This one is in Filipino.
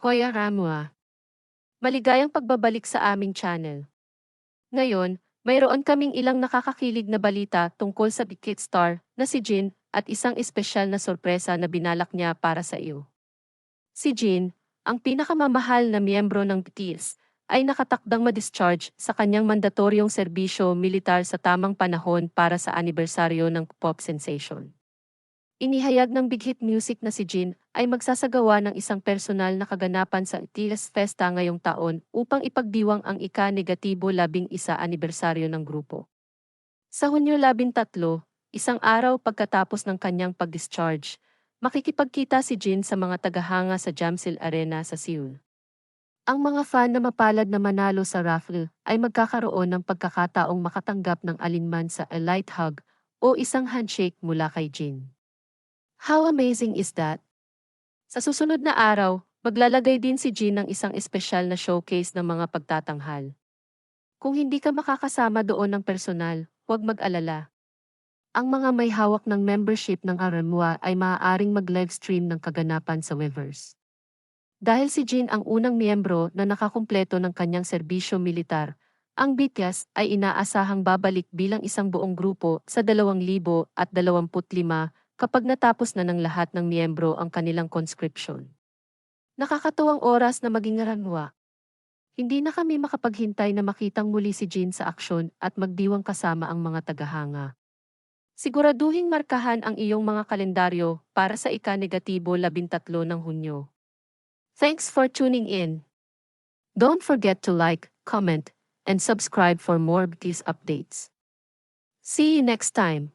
Hoya Ramua. Maligayang pagbabalik sa aming channel. Ngayon, mayroon kaming ilang nakakakilig na balita tungkol sa Big Star na si Jin at isang espesyal na sorpresa na binalak niya para sa iyo. Si Jin, ang pinakamamahal na miyembro ng BTS, ay nakatakdang ma-discharge sa kanyang mandatoryong serbisyo militar sa tamang panahon para sa anibersaryo ng pop sensation. Inihayag ng Big Hit Music na si Jin ay magsasagawa ng isang personal na kaganapan sa TS Festa ngayong taon upang ipagdiwang ang ika-negatibo labing isa anibersaryo ng grupo. Sa Hunyo 13, isang araw pagkatapos ng kanyang pag-discharge, makikipagkita si Jin sa mga tagahanga sa Jamsil Arena sa Seoul. Ang mga fan na mapalad na manalo sa raffle ay magkakaroon ng pagkakataong makatanggap ng alinman sa A Light Hug o isang handshake mula kay Jin. How amazing is that? Sa susunod na araw, maglalagay din si Jin ng isang espesyal na showcase ng mga pagtatanghal. Kung hindi ka makakasama doon ng personal, huwag mag-alala. Ang mga may hawak ng membership ng Aramua ay maaaring mag-livestream ng kaganapan sa Weverse. Dahil si Jin ang unang miyembro na nakakumpleto ng kanyang serbisyo militar, ang BTS ay inaasahang babalik bilang isang buong grupo sa 2025 kapag natapos na ng lahat ng miyembro ang kanilang conscription. Nakakatuwang oras na maging ranwa. Hindi na kami makapaghintay na makitang muli si Jean sa aksyon at magdiwang kasama ang mga tagahanga. Siguraduhing markahan ang iyong mga kalendaryo para sa ika-negatibo 13 ng Hunyo. Thanks for tuning in. Don't forget to like, comment, and subscribe for more BTS updates. See you next time.